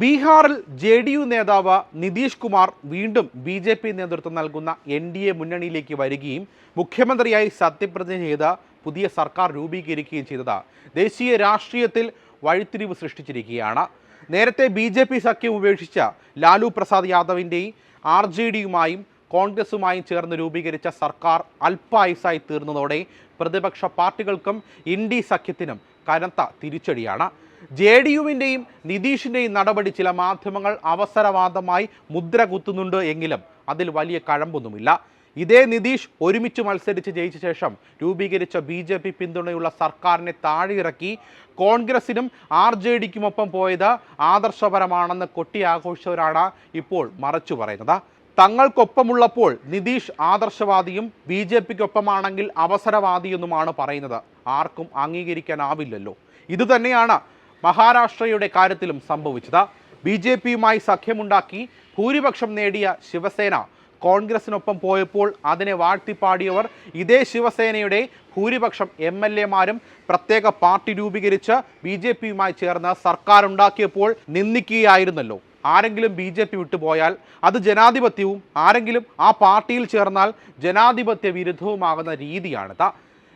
ബീഹാറിൽ J D U നേതാവ് നിതീഷ് കുമാർ വീണ്ടും ബി ജെ പി നേതൃത്വം നൽകുന്ന എൻ ഡി എ മുന്നണിയിലേക്ക് വരികയും മുഖ്യമന്ത്രിയായി സത്യപ്രതിജ്ഞ ചെയ്ത പുതിയ സർക്കാർ രൂപീകരിക്കുകയും ചെയ്തത് ദേശീയ രാഷ്ട്രീയത്തിൽ വഴിത്തിരിവ് സൃഷ്ടിച്ചിരിക്കുകയാണ്. നേരത്തെ ബി ജെ പി സഖ്യം ഉപേക്ഷിച്ച ലാലു പ്രസാദ് യാദവിന്റെയും ആർ ജെ ഡിയുമായും കോൺഗ്രസുമായും ചേർന്ന് രൂപീകരിച്ച സർക്കാർ അല്പായുസായി തീർന്നതോടെ പ്രതിപക്ഷ പാർട്ടികൾക്കും ഇന്ത്യ സഖ്യത്തിനും കനത്ത തിരിച്ചടിയാണ്. ജെ ഡി യുവിന്റെയും നിതീഷിന്റെയും നടപടി ചില മാധ്യമങ്ങൾ അവസരവാദമായി മുദ്ര കുത്തുന്നുണ്ട് എങ്കിലും അതിൽ വലിയ കഴമ്പൊന്നുമില്ല. ഇതേ നിതീഷ് ഒരുമിച്ച് മത്സരിച്ച് ജയിച്ച ശേഷം രൂപീകരിച്ച ബി ജെ പി പിന്തുണയുള്ള സർക്കാരിനെ താഴെയിറക്കി കോൺഗ്രസിനും ആർ ജെ ഡിക്കുമൊപ്പം പോയത് ആദർശപരമാണെന്ന് കൊട്ടിയാഘോഷിച്ചവരാണ് ഇപ്പോൾ മറച്ചു പറയുന്നത്. തങ്ങൾക്കൊപ്പമുള്ളപ്പോൾ നിതീഷ് ആദർശവാദിയും ബി ജെ പിക്കൊപ്പമാണെങ്കിൽ അവസരവാദിയെന്നുമാണ് പറയുന്നത്. ആർക്കും അംഗീകരിക്കാനാവില്ലല്ലോ. ഇതുതന്നെയാണ് മഹാരാഷ്ട്രയുടെ കാര്യത്തിലും സംഭവിച്ചത്. ബി ജെ പിയുമായി സഖ്യമുണ്ടാക്കി ഭൂരിപക്ഷം നേടിയ ശിവസേന കോൺഗ്രസിനൊപ്പം പോയപ്പോൾ അതിനെ വാഴ്ത്തിപ്പാടിയവർ ഇതേ ശിവസേനയുടെ ഭൂരിപക്ഷം എം എൽ എമാരും പ്രത്യേക പാർട്ടി രൂപീകരിച്ച് ബി ജെ പിയുമായി ചേർന്ന് സർക്കാർ ഉണ്ടാക്കിയപ്പോൾ നിന്ദിക്കുകയായിരുന്നല്ലോ. ആരെങ്കിലും ബി ജെ പി വിട്ടുപോയാൽ അത് ജനാധിപത്യവും ആരെങ്കിലും ആ പാർട്ടിയിൽ ചേർന്നാൽ ജനാധിപത്യ വിരുദ്ധവുമാകുന്ന രീതിയാണിത്.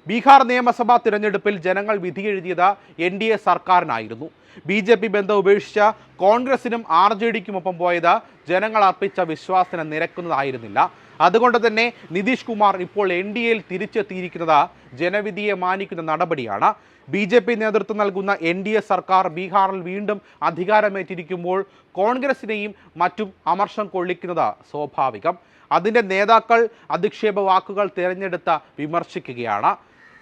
ബീഹാർ നിയമസഭാ തിരഞ്ഞെടുപ്പിൽ ജനങ്ങൾ വിധിയെഴുതിയത് എൻ ഡി എ സർക്കാരിനായിരുന്നു. ബി ജെ പി ബന്ധം ഉപേക്ഷിച്ച കോൺഗ്രസിനും ആർ ജെ ഡിക്കുമൊപ്പം പോയത് ജനങ്ങൾ അർപ്പിച്ച വിശ്വാസത്തിന് നിരക്കുന്നതായിരുന്നില്ല. അതുകൊണ്ട് തന്നെ നിതീഷ് കുമാർ ഇപ്പോൾ എൻ ഡി എയിൽ തിരിച്ചെത്തിയിരിക്കുന്നത് ജനവിധിയെ മാനിക്കുന്ന നടപടിയാണ്. ബി ജെ പി നേതൃത്വം നൽകുന്ന എൻ ഡി എ സർക്കാർ ബീഹാറിൽ വീണ്ടും അധികാരമേറ്റിരിക്കുമ്പോൾ കോൺഗ്രസിനെയും മറ്റും അമർഷം കൊള്ളിക്കുന്നത് സ്വാഭാവികം. അതിന്റെ നേതാക്കൾ അധിക്ഷേപ വാക്കുകൾ തിരഞ്ഞെടുത്ത് വിമർശിക്കുകയാണ്.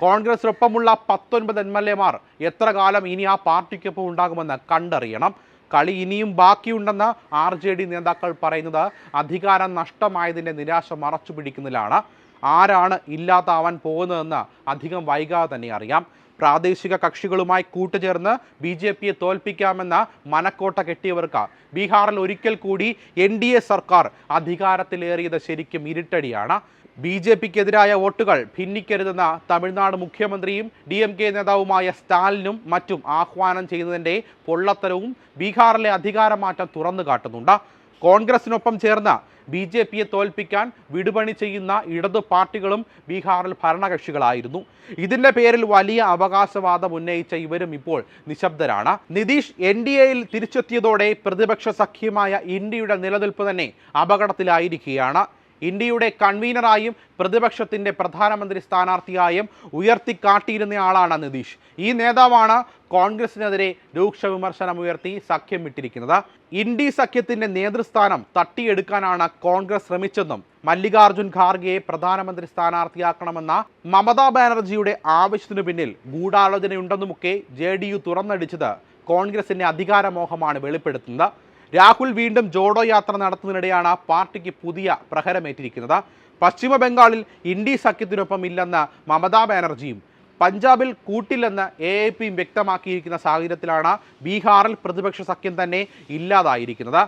കോൺഗ്രസിനൊപ്പമുള്ള പത്തൊൻപത് എം എൽ എമാർ എത്ര കാലം ഇനി ആ പാർട്ടിക്കൊപ്പം ഉണ്ടാകുമെന്ന് കണ്ടറിയണം. കളി ഇനിയും ബാക്കിയുണ്ടെന്ന് ആർ ജെ ഡി നേതാക്കൾ പറയുന്നത് അധികാരം നഷ്ടമായതിന്റെ നിരാശ മറച്ചു പിടിക്കുന്നതിലാണ് ആരാണ് ഇല്ലാതാവാൻ പോകുന്നതെന്ന് അധികം വൈകാതെ തന്നെ അറിയാം. പ്രാദേശിക കക്ഷികളുമായി കൂട്ടുചേർന്ന് ബി ജെ പിയെ തോൽപ്പിക്കാമെന്ന മനക്കോട്ട കെട്ടിയവർക്ക് ബീഹാറിൽ ഒരിക്കൽ കൂടി എൻ ഡി എ സർക്കാർ അധികാരത്തിലേറിയത് ശരിക്കും ഇരുട്ടടിയാണ്. ബി ജെ പിക്കെതിരായ വോട്ടുകൾ ഭിന്നിക്കരുതെന്ന തമിഴ്നാട് മുഖ്യമന്ത്രിയും ഡി എം കെ നേതാവുമായ സ്റ്റാലിനും മറ്റും ആഹ്വാനം ചെയ്യുന്നതിന്റെ പൊള്ളത്തരവും ബീഹാറിലെ അധികാരമാറ്റം തുറന്നു കാട്ടുന്നുണ്ട്. കോൺഗ്രസിനൊപ്പം ചേർന്ന് ബി ജെ പിയെ തോൽപ്പിക്കാൻ വിടുപണി ചെയ്യുന്ന ഇടതു പാർട്ടികളും ബീഹാറിൽ ഭരണകക്ഷികളായിരുന്നു. ഇതിന്റെ പേരിൽ വലിയ അവകാശവാദം ഉന്നയിച്ച ഇവരും ഇപ്പോൾ നിശബ്ദരാണ്. നിതീഷ് എൻ ഡി എയിൽ തിരിച്ചെത്തിയതോടെ പ്രതിപക്ഷ സഖ്യമായ ഇന്ത്യയുടെ നിലനിൽപ്പ് തന്നെ അപകടത്തിലായിരിക്കുകയാണ്. ഇന്ത്യയുടെ കൺവീനറായും പ്രതിപക്ഷത്തിന്റെ പ്രധാനമന്ത്രി സ്ഥാനാർത്ഥിയായും ഉയർത്തിക്കാട്ടിയിരുന്നയാളാണ് നിതീഷ്. ഈ നേതാവാണ് കോൺഗ്രസിനെതിരെ രൂക്ഷ വിമർശനം ഉയർത്തി സഖ്യം വിട്ടിരിക്കുന്നത്. ഇന്ത്യ സഖ്യത്തിന്റെ നേതൃസ്ഥാനം തട്ടിയെടുക്കാനാണ് കോൺഗ്രസ് ശ്രമിച്ചെന്നും മല്ലികാർജുൻ ഖാർഗെയെ പ്രധാനമന്ത്രി സ്ഥാനാർത്ഥിയാക്കണമെന്ന മമതാ ബാനർജിയുടെ ആവശ്യത്തിനു പിന്നിൽ ഗൂഢാലോചനയുണ്ടെന്നുമൊക്കെ ജെ ഡി യു തുറന്നടിച്ചത് കോൺഗ്രസിന്റെ അധികാരമോഹമാണ് വെളിപ്പെടുത്തുന്നത്. രാഹുൽ വീണ്ടും ജോഡോ യാത്ര നടത്തുന്നതിനിടെയാണ് പാർട്ടിക്ക് പുതിയ പ്രഹരമേറ്റിരിക്കുന്നത്. പശ്ചിമ ബംഗാളിൽ ഇന്ത്യ സഖ്യത്തിനൊപ്പം ഇല്ലെന്ന് മമതാ ബാനർജിയും പഞ്ചാബിൽ കൂട്ടില്ലെന്ന് എ എ പിയും വ്യക്തമാക്കിയിരിക്കുന്ന സാഹചര്യത്തിലാണ് ബീഹാറിൽ പ്രതിപക്ഷ സഖ്യം തന്നെ ഇല്ലാതായിരിക്കുന്നത്.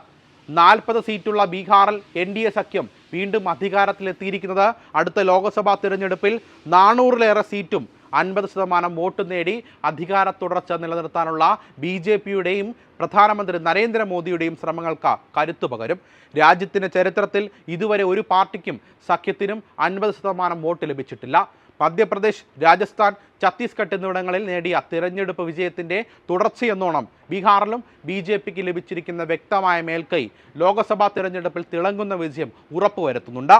നാൽപ്പത് സീറ്റുള്ള ബീഹാറിൽ എൻ ഡി എ സഖ്യം വീണ്ടും അധികാരത്തിലെത്തിയിരിക്കുന്നത്. അടുത്ത ലോക്സഭാ തിരഞ്ഞെടുപ്പിൽ നാനൂറിലേറെ സീറ്റും അൻപത് ശതമാനം വോട്ട് നേടി അധികാര തുടർച്ച നിലനിർത്താനുള്ള ബി ജെ പിയുടെയും പ്രധാനമന്ത്രി നരേന്ദ്രമോദിയുടെയും ശ്രമങ്ങൾക്ക് കരുത്തു പകരും. രാജ്യത്തിന്റെ ചരിത്രത്തിൽ ഇതുവരെ ഒരു പാർട്ടിക്കും സഖ്യത്തിനും അൻപത് ശതമാനം വോട്ട് ലഭിച്ചിട്ടില്ല. മധ്യപ്രദേശ് രാജസ്ഥാൻ ഛത്തീസ്ഗഡ് എന്നിവിടങ്ങളിൽ നേടിയ തിരഞ്ഞെടുപ്പ് വിജയത്തിന്റെ തുടർച്ചയെന്നോണം ബീഹാറിലും ബി ജെ പിക്ക് ലഭിച്ചിരിക്കുന്ന വ്യക്തമായ മേൽക്കൈ ലോക്സഭാ തിരഞ്ഞെടുപ്പിൽ തിളങ്ങുന്ന വിജയം ഉറപ്പുവരുത്തുന്നുണ്ട്.